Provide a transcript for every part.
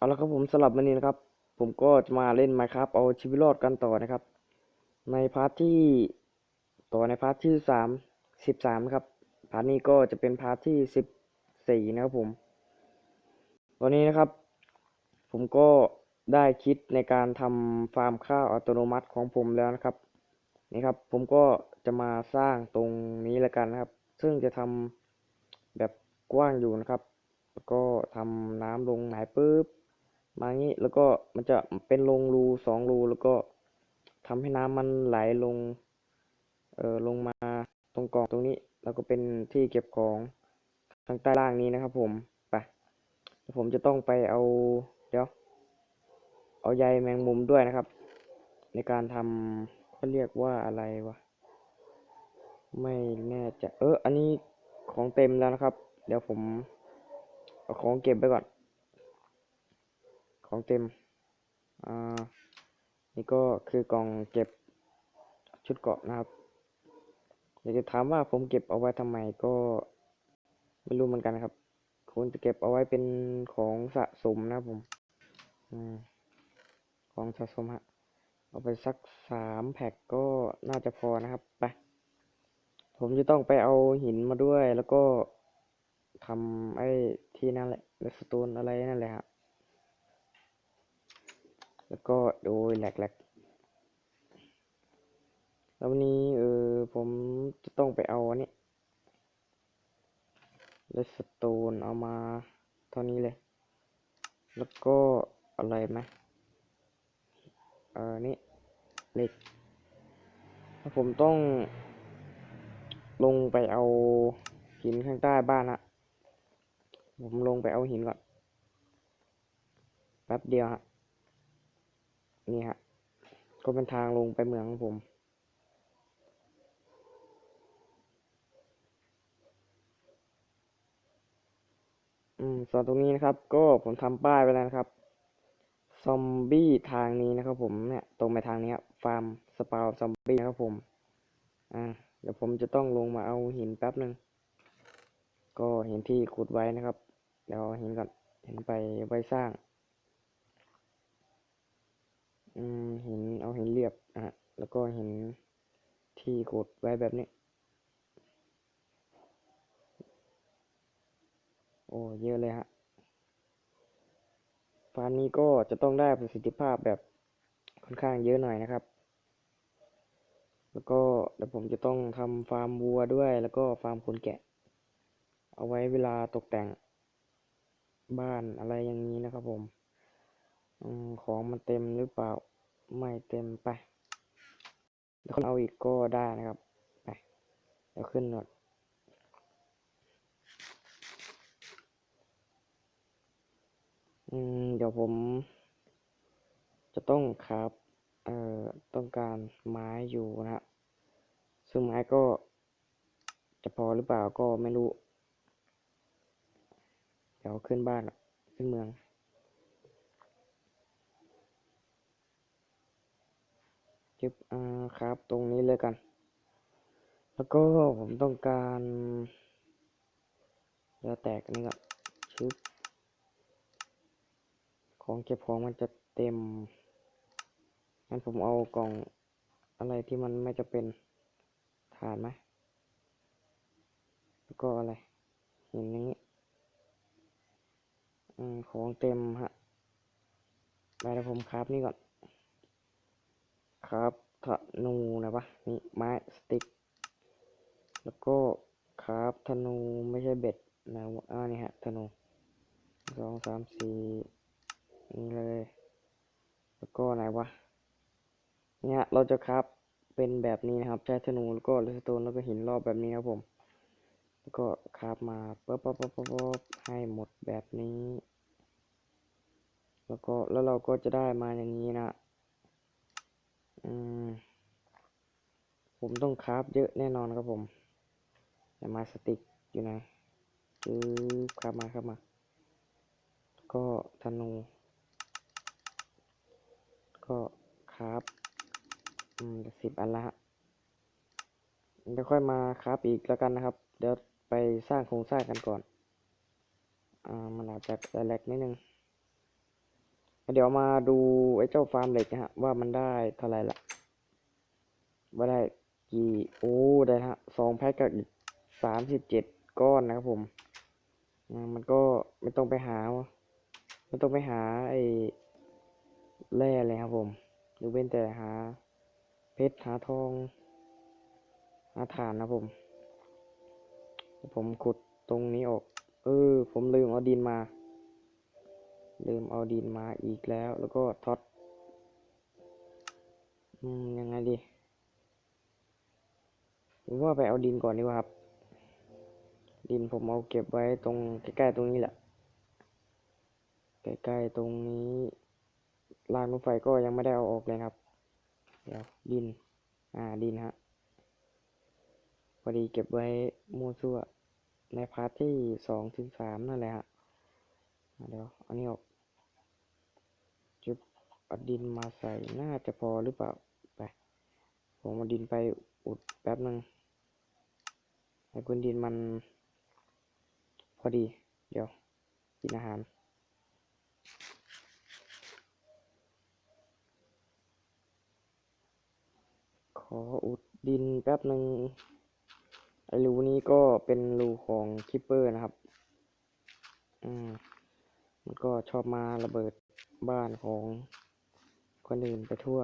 เอาละครับผมสำหรับวันนี้นะครับ ผมก็จะมาเล่น Minecraft เอาชีวิตรอดกันต่อนะครับ ในพาร์ทที่ต่อในพาร์ทที่สามสิบสามครับพาร์ทนี้ก็จะเป็นพาร์ทที่สิบสี่นะครับผม ตอนนี้นะครับ ผมก็ได้คิดในการทำฟาร์มข้าวอัตโนมัติของผมแล้วนะครับ นี่ครับ ผมก็จะมาสร้างตรงนี้แล้วกันนะครับ ซึ่งจะทำแบบกว้างอยู่นะครับ แล้วก็ทำน้ำลงไหนปุ๊บ มางี้แล้วก็มันจะเป็นลงรูสองรูแล้วก็ทำให้น้ำมันไหลลงเอ่อลงมาตรงกล่องตรงนี้ แล้วก็เป็นที่เก็บของทางใต้ล่างนี้นะครับ ผมไปเดี๋ยวผมจะต้องไปเอาเดี๋ยวเอาใยแมงมุมด้วยนะครับ ในการทำเขาเรียกว่าอะไรวะไม่แน่ใจเออ อันนี้ของเต็มแล้วนะครับ เดี๋ยวผมเอาของเก็บไปก่อน ของเต็ม อ่า นี่ก็คือกล่องเก็บชุดเกราะนะครับ อยากจะถามว่าผมเก็บเอาไว้ทำไมก็ไม่รู้เหมือนกันครับควรจะเก็บเอาไว้เป็นของสะสมนะผมอของสะสมฮะ เอาไปสักสามแพ็กก็น่าจะพอนะครับ ไป ผมจะต้องไปเอาหินมาด้วยแล้วก็ทำไอ้ที่นั่นแหละเลสโตนอะไรนั่นแหละฮะ แล้วก็โดยแหลกๆแล้ววันนี้เออผมจะต้องไปเอาอันนี้เลสโตนเอามาเท่านี้เลย แล้วก็อะไรไหมเออนี่เหล็กแล้วผมต้อง ลงไปเอาหินข้างใต้บ้านอะผมลงไปเอาหินก่อน แป๊บเดียวฮะ นี่ฮะ ก็เป็นทางลงไปเมืองของผม อืมส่วนตรงนี้นะครับ ก็ผมทำป้ายไว้แล้วนะครับ ซอมบี้ทางนี้นะครับผมเนี่ย ตรงไปทางนี้ฟาร์มสปาวซอมบี้นะครับผม อ่า เดี๋ยวผมจะต้องลงมาเอาหินแป๊บหนึ่ง ก็เห็นที่ขุดไว้นะครับ เดี๋ยวเหินก่อน เหินไปไว้สร้าง อืมหินเอาหินเรียบอะแล้วก็หินที่ขุดไว้แบบนี้ โอ้เยอะเลยฮะฟาร์มนี้ก็จะต้องได้ประสิทธิภาพแบบค่อนข้างเยอะหน่อยนะครับ แล้วก็เดี๋ยวผมจะต้องทำฟาร์มวัวด้วย แล้วก็ฟาร์มขนแกะ เอาไว้เวลาตกแต่งบ้านอะไรอย่างนี้นะครับผม อมของมันเต็มหรือเปล่า ไม่เต็มไปเดี๋ยวเอาอีกก็ได้นะครับไปเดี๋ยวขึ้นหน่อยอืมเดี๋ยวผม จะต้องครับเอ่อต้องการไม้อยู่นะฮะซึ่งไม้ก็ จะพอหรือเปล่าก็ไม่รู้ เดี๋ยวขึ้นบ้านก่อนขึ้นเมือง จึบอ่าครับตรงนี้เลยกัน แล้วก็ผมต้องการเดี๋ยวแตกนนี้ก่อนชึบของเก็บของมันจะเต็มงั้นผมเอากล่องอะไรที่มันไม่จะเป็นฐานไหมแล้วก็อะไรเห็นอย่างนี้อืมของเต็มฮะไปแล้วผมคราฟนี่ก่อน ครับธนูนะปะนี่ไม้สติ๊กแล้วก็ครับธนูไม่ใช่เบ็ดนะอ่านี่ฮะธนูสองสามสี่นี่เลย แล้วก็ไหนวะเนี่ยเราจะครับเป็นแบบนี้นะครับ ใช้ธนูแล้วก็เลสโตนแล้วก็หินรอบแบบนี้ครับผม แล้วก็คราบมาป๊บป๊บป๊บป๊บให้หมดแบบนี้ แล้วก็แล้วเราก็จะได้มาอย่างนี้นะ ผมต้องคราฟเยอะแน่นอนครับผมแต่มาสติกอยู่ไหนจื้อคราฟมาครับมา ก็ธนู ก็คราฟอืมสิบอันละฮะเดี๋ยวค่อยมาคราฟอีกแล้วกันนะครับ เดี๋ยวไปสร้างโครงสร้างกันก่อน อ่า มันอาจจะแลกนิดนึง เดี๋ยวมาดูไอ้เจ้าฟาร์มเหล็กนะฮะว่ามันได้เท่าไหร่ละว่าได้กี่โอ้ได้ฮะสองแพ็กกับอีกสามสิบเจ็ดก้อนนะครับผมมันก็ไม่ต้องไปหาไม่ต้องไปหาไอ้แร่เลยครับผมยกเว้นแต่หา เพชรหาทองหาถ่านนะผมผมขุดตรงนี้ออก เออ ผมลืมเอาดินมา ลืมเอาดินมาอีกแล้ว แล้วก็ท็อตอืมยังไงดีผมว่าไปเอาดินก่อนดีกว่าครับ ดินผมเอาเก็บไว้ตรงใกล้ๆตรงนี้แหละ ใกล้ๆตรงนี้รางรถไฟก็ยังไม่ได้เอาออกเลยครับ เดี๋ยวดิน อ่าดินฮะ พอดีเก็บไว้มั่วซั่วในพาร์ทที่สองถึงสามนั่นแหละฮะ เดี๋ยวอันนี้ออก เอาดินมาใส่น่าจะพอหรือเปล่า ไป ผมเอาดินไปอุดแป๊บนึงให้พื้นดินมัน พอดี เดี๋ยว กินอาหารขออุดดินแป๊บหนึ่งไอรูนี้ก็เป็นรูของคิปเปอร์นะครับ อืม มันก็ชอบมาระเบิดบ้านของ คนอื่นไปทั่ว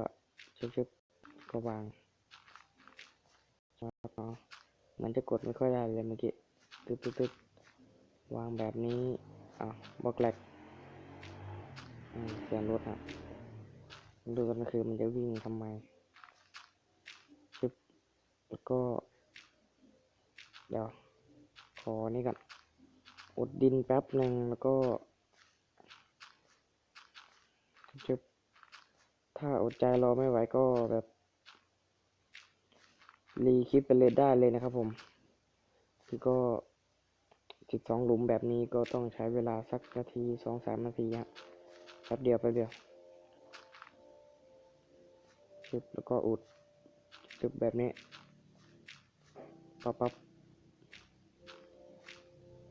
ชึบๆก็วางครับเนาะมันจะกดไม่ค่อยได้เลยเมื่อกี้ตึ๊บตึ๊บตึ๊บวางแบบนี้อะบล็อกแหลกเสียงรถฮะดูกันก็คือมันจะวิ่งทำไมชึบแล้วก็ เดี๋ยว ขอนี่ก่อนอุดดินแป๊บหนึ่งแล้วก็ชึบ ถ้าอดใจรอไม่ไหวก็แบบ รีคลิปไปเลยได้เลยนะครับผมคือก็สิบสองหลุมแบบนี้ก็ต้องใช้เวลาสักนาทีสองสามนาทีฮะแป๊บเดียวแป๊บเดียวชึบแล้วก็อุดจุดแบบนี้ปั๊บปั๊บ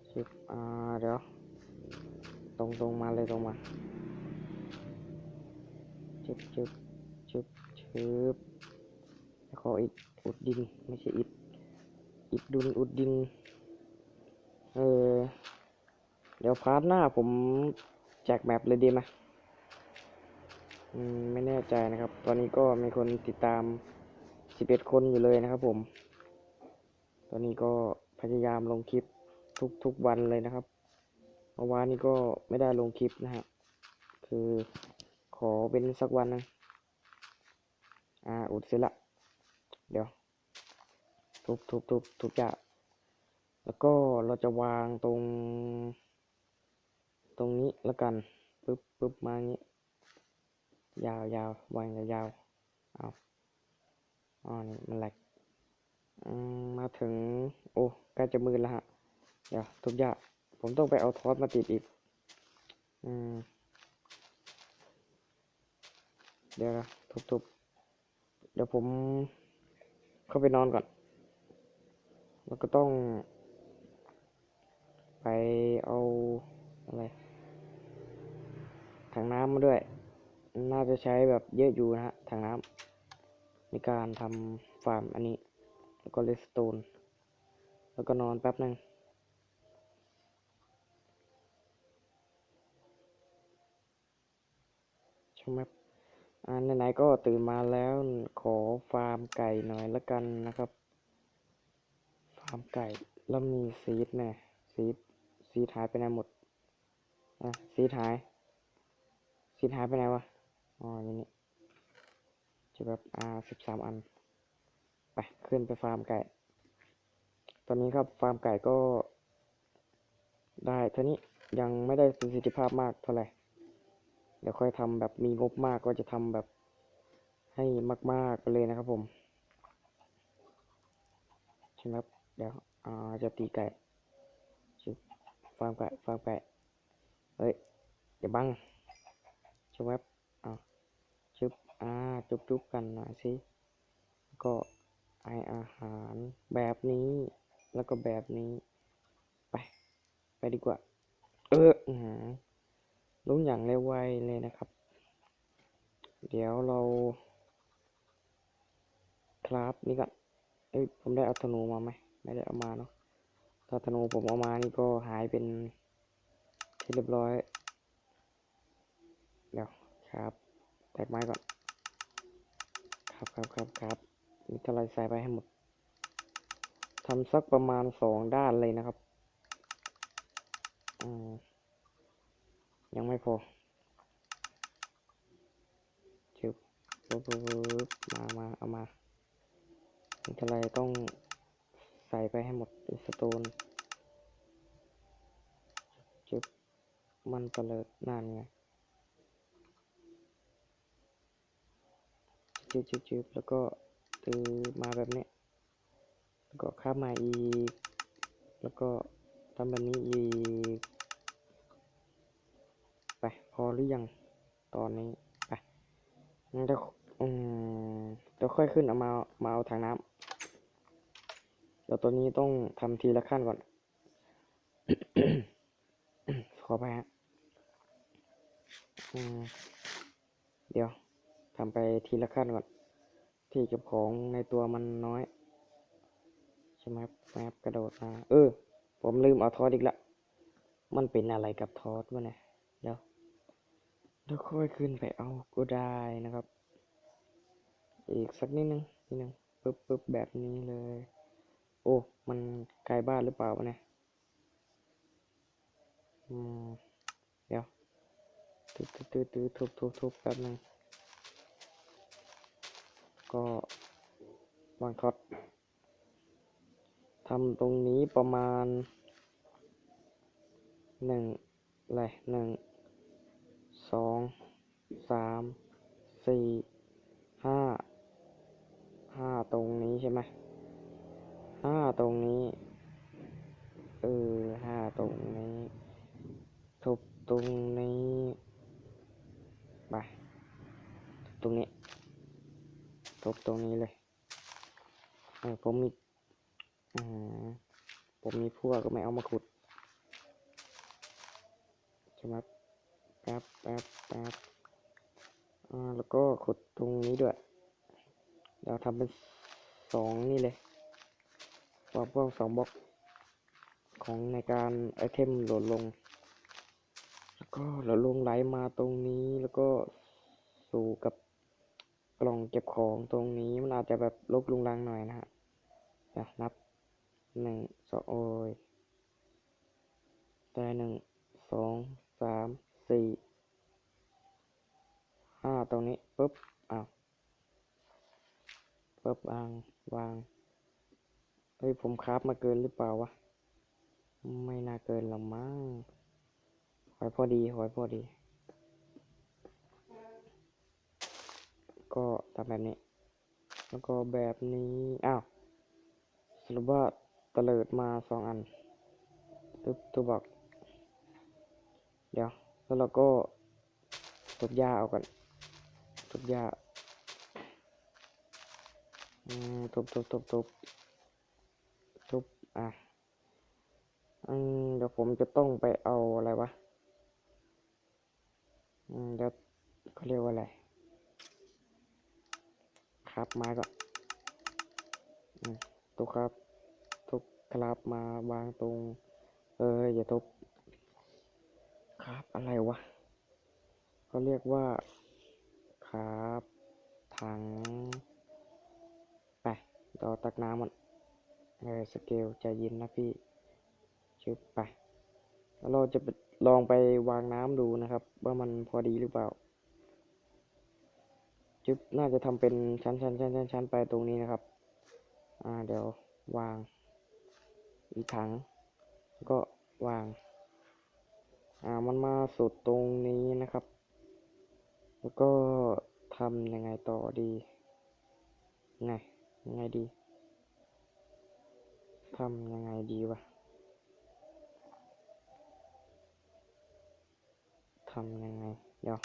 ชึบอ่าเดี๋ยว ตรงตรงมาเลยตรงมา ชึบชึบชึบชึบแล้วขออิดอุดดินไม่ใช่อิดอิดดุนอุดดิน เออ เดี๋ยวพาร์ทหน้าผมแจกแมปเลยดีไหมอืมไม่แน่ใจนะครับ ตอนนี้ก็มีคนติดตามสิบเอ็ดคนอยู่เลยนะครับผม ตอนนี้ก็พยายามลงคลิปทุกทุกวันเลยนะครับ เมื่อวานนี้ก็ไม่ได้ลงคลิปนะฮะ คือ อเป็นสักวันนึงอ่า อุดเสร็จละ เดี๋ยว ทุบทุบทุบทุบจะแล้วก็เราจะวางตรง ตรงนี้แล้วกันปึ๊บปึ๊บมาอย่างนี้ ยาวยาววางยาวๆเอาอ๋อนี่มันแหลกมาถึง โอ้ใกล้จะมืดแล้วฮะ เดี๋ยวทุกยาผมต้องไปเอาทอสมาติดอีก อืม เดี๋ยวนะทุบๆ เดี๋ยวผม เข้าไปนอนก่อน แล้วก็ต้อง ไปเอาอะไร ถังน้ำมาด้วย น่าจะใช้แบบเยอะอยู่นะฮะ ถังน้ำในการทำฟาร์มอันนี้ แล้วก็เลสโตน แล้วก็นอนแป๊บหนึ่งใช่ไหม อ่าไหนๆก็ตื่นมาแล้วขอฟาร์มไก่หน่อยละกันนะครับ ฟาร์มไก่แล้วมีซีดแน่ซีดซีดหายไปไหนหมดอะซีดหายซีดหายไปไหนวะอ๋ออย่างนี้จะแบบอ่าสิบสามอันไปขึ้นไปฟาร์มไก่ ตอนนี้ครับฟาร์มไก่ก็ได้เท่านี้ยังไม่ได้ประสิทธิภาพมากเท่าไหร่ เดี๋ยวค่อยทำแบบมีงบมากก็จะทำแบบให้มากๆไปเลยนะครับผมใช่ไหมครับเดี๋ยวอ่าจะตีไก่ฟาร์มไก่ฟาร์มไก่เฮ้ยอย่าบังใช่ไหมครับอ่าชึบอ่าจุบจุบกันหน่อยสิก็ไออาหารแบบนี้แล้วก็แบบนี้ ไป ไปดีกว่า เออ ลงอย่างเร็วไวเลยนะครับ เดี๋ยวเรา ครับนี่ก็เอ้ยผมได้เอาธนูมาไหมไม่ได้เอามาเนาะถ้าธนูผมเอามานี่ก็หายเป็นที่เรียบร้อย เดี๋ยวครับ แตกไม้ก่อน ครับครับครับครับมีเท่าไรใส่ไปให้หมดทำสักประมาณสองด้านเลยนะครับ อืม ยังไม่พอจึบปึ๊บปึ๊บมามาเอามามีเท่าไรต้องใส่ไปให้หมดสโตนจึบมันเตลิดนั่นไงจืบจืบจืบแล้วก็ตือมาแบบนี้แล้วก็ข้ามมาอีก แล้วก็ทำแบบนี้อีก ไปพอห รือยัง ตอนนี้ไปงั้นเดี๋ยวอืมเดี๋ยวค่อยขึ้นเอามามาเอาถังน้ำเดี๋ยวตัวนี้ต้องทำทีละขั้นก่อน ขอไปฮะอืมเดี๋ยวทำไปทีละขั้นก่อน ที่เก็บของในตัวมันน้อยใช่ไหมครับแมปกระโดดมาเออ ผมลืมเอาทอสอีกละ มันเป็นอะไรกับทอสวะเนี่ย เดี๋ยวค่อยขึ้นไปเอาก็ได้นะครับ อีกสักนิดนึงนิดนึงปึ๊บปึ๊บแบบนี้เลย โอ้ มันไกลบ้านหรือเปล่าวะเนี่ยอืมเดี๋ยวตื้อตื้อตื้อทุบทุบทุบแป๊บนึงก็วางท็อตทำตรงนี้ประมาณหนึ่งอะไรหนึ่ง สองสามสี่ห้าห้าตรงนี้ใช่ไหมห้าตรงนี้ เออห้าตรงนี้ ทุบตรงนี้ไปทุบตรงนี้ทุบตรงนี้เลยเออผมมีอืมผมมีพวกก็ไม่เอามาขุดใช่ไหม แป๊บแป๊บแป๊บอ่าแล้วก็ขุดตรงนี้ด้วยเดี๋ยวทำเป็นสองนี่เลยว่าพวกสองบล็อกของในการไอเทมโหลดลง แล้วก็โหลดลงไหลมาตรงนี้แล้วก็สู่กับกล่องเก็บของตรงนี้มันอาจจะแบบลบลุงลังหน่อยนะฮะเดี๋ยวนับหนึ่งสองโอ้ยได้หนึ่งสองสาม สี่ห้าตรงนี้ปุ๊บอ้าวปุ๊บวางวางเฮ้ยผมคราฟมาเกินหรือเปล่าวะ ไม่น่าเกินหรอกมั้งหอยพอดีหอยพอดี ก็ทำแบบนี้ แล้วก็แบบนี้ อ้าวสรุปว่าตะเลิดมาสองอันตึ๊บตัวบอก เดี๋ยว แล้วเราก็ทุบหญ้าเอากันทุบหญ้าอืมทุบทุบทุบทุบทุบอะอืมเดี๋ยวผมจะต้องไปเอาอะไรวะอืมเดี๋ยวเขาเรียกว่าอะไรครับไม้ก่อนอืมทุกครับ ทุกครับมาวางตรง เอออย่าทุบ ครับอะไรวะเขาเรียกว่าครับถังไปต่อตักน้ำมันเออสเกลใจเย็นนะพี่ชึบไปแล้วเราจะไปลองไปวางน้ำดูนะครับ ว่ามันพอดีหรือเปล่าจึ๊บน่าจะทำเป็นชั้นชั้นชั้นชั้นชั้นไปตรงนี้นะครับ อ่าเดี๋ยววาง อีกถังก็วาง อ่ามันมาสุดตรงนี้นะครับ แล้วก็ทำยังไงต่อดีไงยังไงดีทำยังไงดีวะทำยังไง เดี๋ยว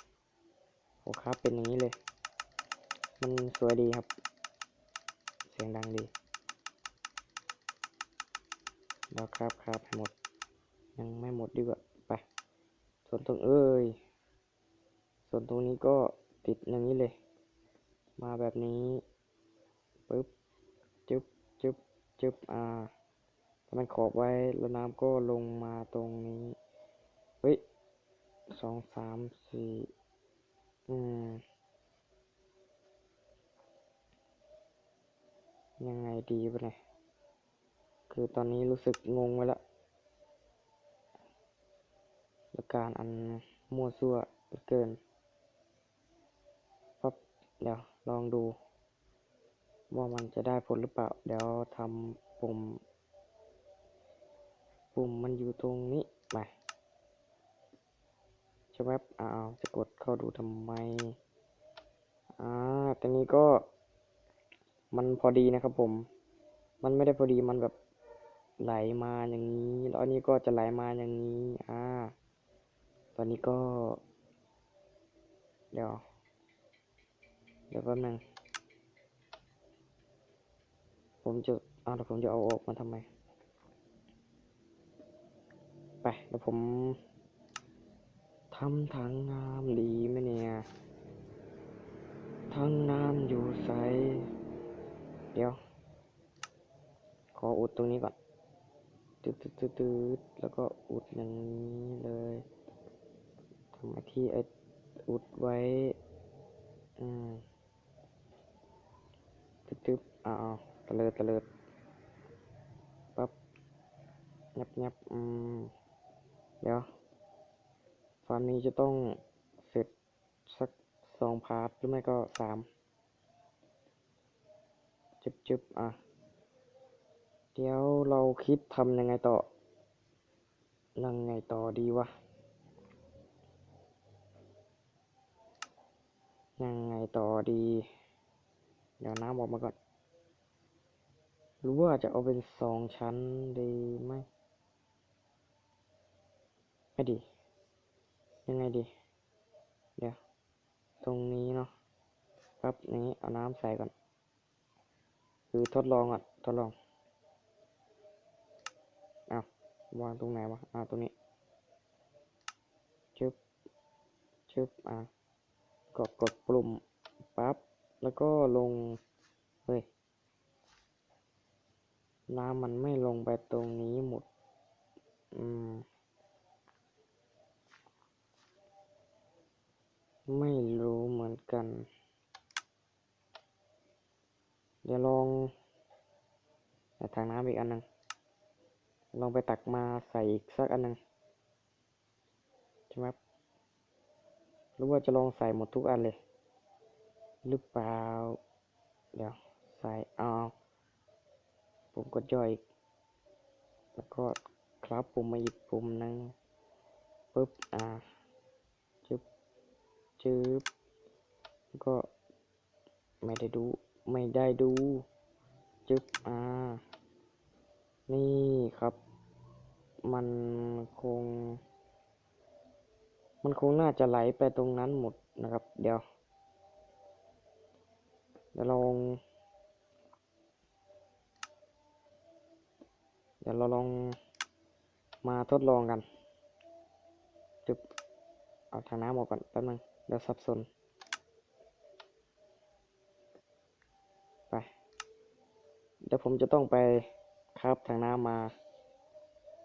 โอ้ครับเป็นอย่างนี้เลย มันสวยดีครับ เสียงดังดีเดี๋ยวครับครับให้หมด ยังไม่หมดดีกว่า ส่วนตรงเอ้ย ส่วนตรงนี้ก็ติดอย่างนี้เลย มาแบบนี้ปึ๊บจึ๊บจึ๊บจึ๊บอ่าถ้ามันขอบไว้แล้วน้ำก็ลงมาตรงนี้ เฮ้ยสองสามสี่อืมยังไงดีวะเนี่ย คือตอนนี้รู้สึกงงไปแล้ว และการอันมั่วซั่วเหลือเกินปั๊บเดี๋ยวลองดู ว่ามันจะได้ผลหรือเปล่า เดี๋ยวทำปุ่ม ปุ่มมันอยู่ตรงนี้ไปใช่ไหมอ้าวจะกดเข้าดูทำไมอ่าตอนนี้ก็ มันพอดีนะครับผม มันไม่ได้พอดีมันแบบไหลมาอย่างนี้ แล้วอันนี้ก็จะไหลมาอย่างนี้ อ่า ตอนนี้ก็ เดี๋ยว เดี๋ยวแป๊บนึงผมจะเอาเดี๋ยวผมจะเอาออกมาทำไม ไปเดี๋ยวผมทำถังน้ำดีไหมเนี่ยถังน้ำอยู่ใสเดี๋ยว ขออุดตรงนี้ก่อนตืดตืดตืดตืดแล้วก็อุดอย่างนี้เลย ทำไมาที่ไออุดไว้อืมตึ๊บตึ๊บอ้าวตะเลิดตะเลิดปั๊บงับงับอืมเดี๋ยวฟาร์มนี้จะต้องเสร็จสักสองพาร์ทหรือไม่ก็สามจึบจึบอะ เดี๋ยวเราคิดทำยังไงต่อ ยังไงต่อดีวะ ยังไงต่อดี เดี๋ยวน้ำออกมาก่อน หรือว่าจะเอาเป็นสองชั้นดีไหมไม่ดี ยังไงดี เดี๋ยว ตรงนี้เนาะครับนี้เอาน้ำใส่ก่อน คือทดลองก่อนทดลองอ้าววางตรงไหนวะอ้าวตรงนี้ชึบชึบอะ กดกดปุ่มปั๊บ แล้วก็ลง เฮ้ย น้ำมันไม่ลงไปตรงนี้หมด อืม ไม่รู้เหมือนกัน เดี๋ยวลองแต่ทางน้ำอีกอันหนึ่งลองไปตักมาใส่อีกสักอันหนึ่งใช่ไหมครับ หรือว่าจะลองใส่หมดทุกอันเลย หรือเปล่า เดี๋ยว ใส่เอาปุ่มกดย่อยแล้วก็ครับปุ่มมาอีกปุ่มหนึ่งปึ๊บ อ่า จึ๊บ จึ๊บ ก็ไม่ได้ดู ไม่ได้ดู จึ๊บ อ่า นี่ครับ มันคง มันคงน่าจะไหลไปตรงนั้นหมดนะครับ เดี๋ยวเดี๋ยวลองเดี๋ยวเราลองมาทดลองกันจึ๊บเอาทางน้ำออกก่อนแป๊บนึงเดี๋ยวสับสนไป เดี๋ยวผมจะต้องไปคราบทางน้ำมา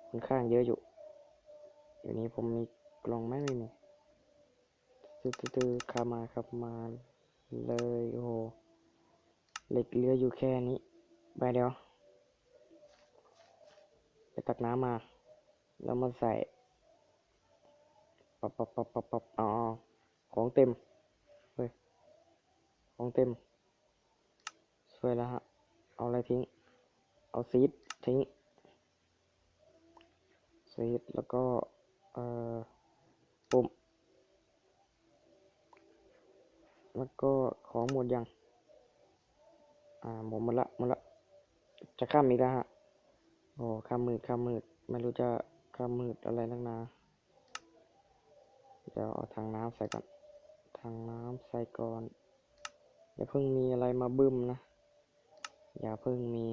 ค่อนข้างเยอะอยู่เดี๋ยวนี้ผมมี กล่องไมไม่มีตื้อตื้อคามาครับมาเลยโอ้โหเหล็กเหลืออยู่แค่นี้ ไปเดี๋ยว ไปตักน้ำมา แล้วมาใส่ปับปับปับปับปับอ๋อของเต็ม เฮ้ย ของเต็มสวยแล้วฮะ เอาอะไรทิ้ง เอาซีดทิ้งซีดแล้วก็ เอ่อ ปุ่ม แล้วก็ของหมดยัง อ่าหมดหมดละหมดละ จะข้ามอีกแล้วฮะ โอ้ข้ามมืดข้ามมืด ไม่รู้จะข้ามมืดอะไรนักหนาเดี๋ยวเอาถังน้ำใส่ก่อนถังน้ำใส่ก่อน อย่าเพิ่งมีอะไรมาบึ้มนะ อย่าเพิ่งมี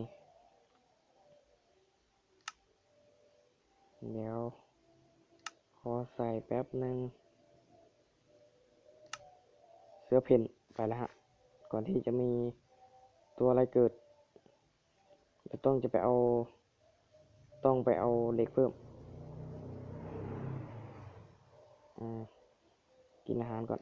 เดี๋ยว ขอใส่แป๊บหนึ่ง อเพนไปแล้วฮะ ก่อนที่จะมีตัวอะไรเกิดจะต้องจะไปเอา ต้องไปเอาเหล็กเพิ่มอ่ากินอาหารก่อน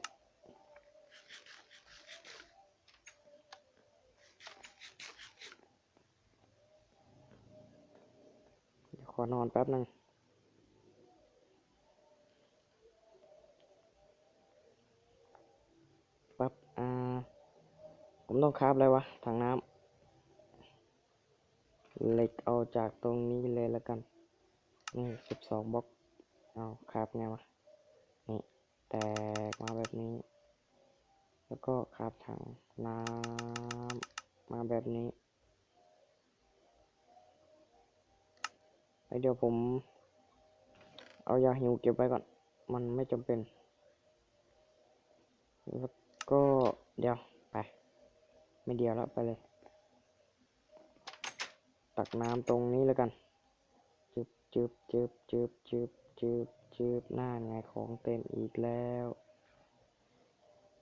เดี๋ยวขอนอนแป๊บหนึ่งปั๊บ อ่า ผมต้องคราบอะไรวะถังน้ำเหล็กเอาจากตรงนี้เลยแล้วกัน นี่สิบสองบล็อก เอาคราบไงวะ นี่แตกมาแบบนี้ แล้วก็คราบถังน้ำมาแบบนี้เดี๋ยวผม เอายาหิวเก็บไว้ก่อน มันไม่จำเป็น แล้วก็เดี๋ยวไป ไม่เดียวแล้วไปเลย ตักน้ำตรงนี้แล้วกันจึบจึบจึบจึบจึบจึบจึบหน้าไงของเต็มอีกแล้ว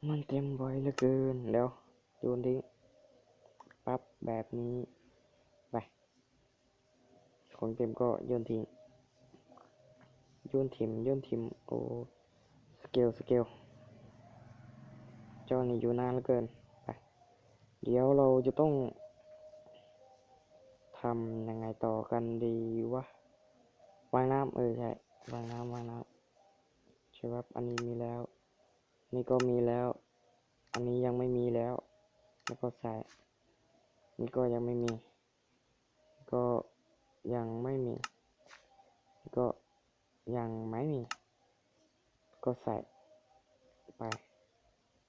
มันเต็มบ่อยเหลือเกินเดี๋ยวโยนทิ้งปั๊บแบบนี้ไปของเต็มก็โยนทิ้งโยนถิ่มโยนถิ่มโอ้สเกลสเกลเจ้านี่อยู่นานเหลือเกิน เดี๋ยวเราจะต้องทำยังไงต่อกันดีวะวางน้ำเออใช่วางน้ำวางน้ำใช่ครับอันนี้มีแล้ว นี่ก็มีแล้ว อันนี้ยังไม่มีแล้ว แล้วก็ใส่นี่ก็ยังไม่มี ก็ยังไม่มี ก็ยังไม่มี ก็ใส่ไป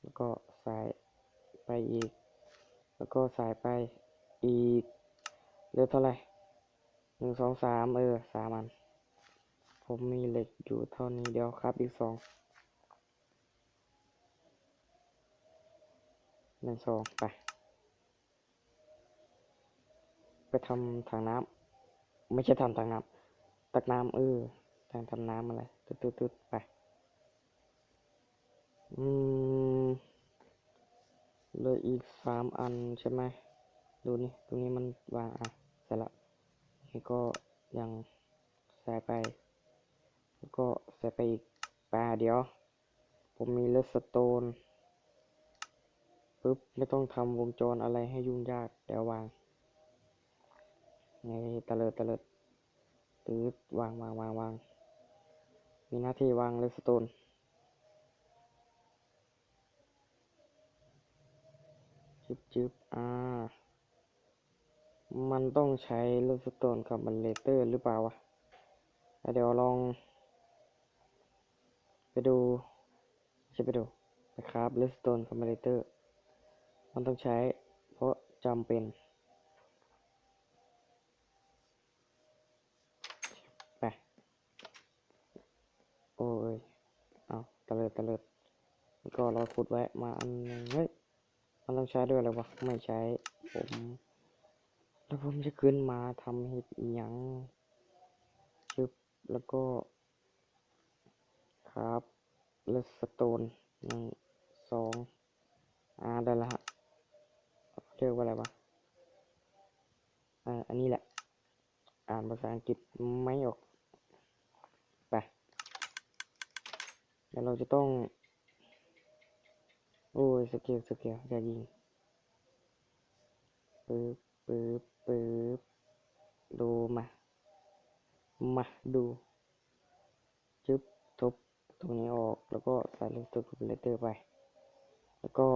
แล้วก็ใส่ไปอีก แล้วก็ใส่ไปอีกเหลือเท่าไหร่หนึ่งสองสามเออสามอัน ผมมีเหล็กอยู่เท่านี้เดียวครับอีกสองหนึ่งสองไป ไปทำถังน้ำไม่ใช่ทำถังน้ำตักน้ำเออทางทำน้ำอะไรตึ๊ดตึ๊ดตึ๊ดไป อืม เลยอีกสามอันใช่ไหมดูนี่ตรงนี้มันวางอะเสร็จละนี่ก็ยังใส่ไป แล้วก็ใส่ไปอีกแปาเดี๋ยว ผมมีเลสโตนปุ๊บไม่ต้องทำวงจรอะไรให้ยุ่งยากเดี๋ยววางไงตะเลิดตะเลิดตืดวางวางวางวางมีหน้าที่วางเลสโตน จึบจึบอ่า มันต้องใช้เลสโตนกับบันเลเตอร์หรือเปล่าวะ เดี๋ยวลอง ไปดูใช่ไปดูไปครับเลสโตนกับบันเลเตอร์ มันต้องใช้ เพราะจำเป็นไปโอ้ย เอาตะเลิดตะเลิดก็เราขุดไว้มาอันหนึงเฮ้ย มันต้องใช้ด้วยอะไรวะ ไม่ใช้ ผม แล้วผมจะขึ้นมาทำเห็ดอีหยังชึบแล้วก็ ครับเลสโตนหนึ่งสองอ่าได้แล้วฮะเรียกว่าอะไรวะอ่าอันนี้แหละ อ่านภาษาอังกฤษไม่ออกไปเดี๋ยวเราจะต้อง โอ้ยสเกลสเกลอย่ายิงปึ๊บปึ๊บปึ๊บดูมา มาดูจึ๊บทุบตรงนี้ออกแล้วก็ใส่ลเตอร์คูเลเตอร์ไป แล้วก็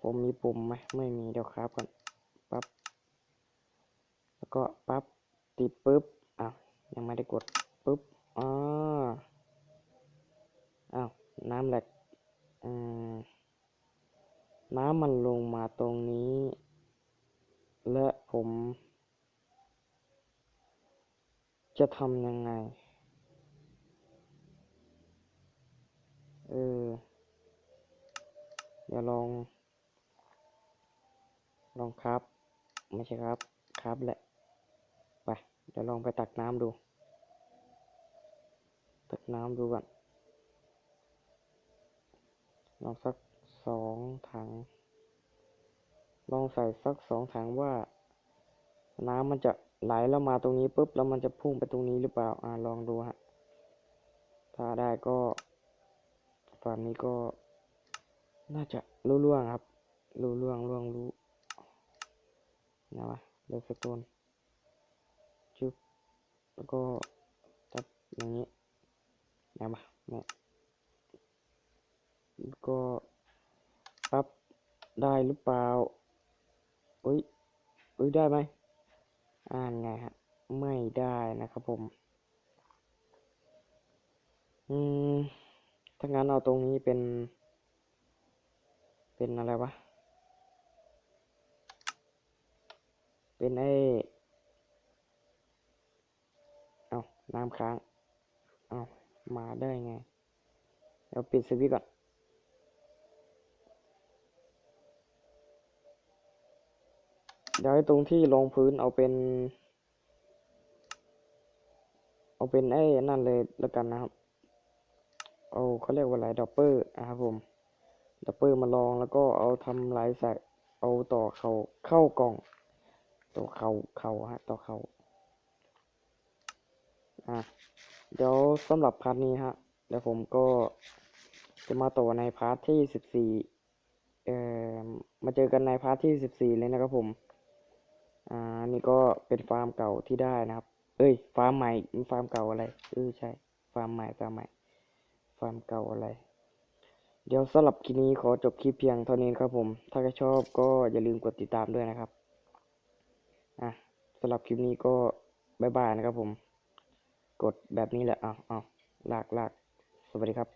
ผมมีปุ่มไหมไม่มีเดี๋ยวครับก่อนปั๊บแล้วก็ปั๊บติดปึ๊บอ้าวยังไม่ได้กดปึ๊บอ่าอ้าวน้ำแหลก น้ำมันลงมาตรงนี้ และผม จะทำยังไง เออ เดี๋ยวลอง ลองครับ ไม่ใช่ครับ ครับแหละ ไป เดี๋ยวลองไปตักน้ำดู ตักน้ำดูก่อนลองสัก สองถัง ลองใส่สักสองถังว่า น้ำมันจะไหลแล้วมาตรงนี้ปุ๊บแล้วมันจะพุ่งไปตรงนี้หรือเปล่า อ่าลองดูฮะ ถ้าได้ก็ฝั่งนี้ก็ น่าจะรู้ล่วงครับ รู้ล่วงล่วงรู้นะวะเลสโตนจุ๊บแล้วก็จับอย่างนี้นะมาเนี่ยแล้วก็ ได้หรือเปล่าอุ้ยอุ้ยได้ไหมอ่านไงฮะ ไม่ได้นะครับผม อืม ถ้างั้นเอาตรงนี้เป็น เป็นอะไรวะ เป็นไอ้ เอาน้ำค้าง เอามาได้ไง เดี๋ยวปิดสวิตช์ก่อน เดี๋ยวไอ้ตรงที่รองพื้นเอาเป็น เอาเป็นไอ้นั่นเลยแล้วกันนะครับ เอาเขาเรียกว่าอะไรดอปเปอร์นะครับผมดอปเปอร์มาลองแล้วก็เอาทำลายใส่เอาต่อเขาเข้ากล่องต่อเขาเขาฮะต่อเขาอะเดี๋ยวสำหรับพาร์ทนี้ฮะเดี๋ยวผมก็จะมาต่อในพาร์ทที่สิบสี่เอ่อมาเจอกันในพาร์ทที่สิบสี่เลยนะครับผม อ่านี่ก็เป็นฟาร์มเก่าที่ได้นะครับ เอ้ย ฟาร์มใหม่ฟาร์มเก่าอะไรเออใช่ ฟาร์มใหม่ฟาร์มใหม่ ฟาร์มเก่าอะไร เดี๋ยวสำหรับคลิปนี้ขอจบคลิปเพียงเท่านี้ครับผม ถ้าใครชอบก็อย่าลืมกดติดตามด้วยนะครับ อะสำหรับคลิปนี้ก็บายบายนะครับผม กดแบบนี้แหละเอาเอาลากลากสวัสดีครับ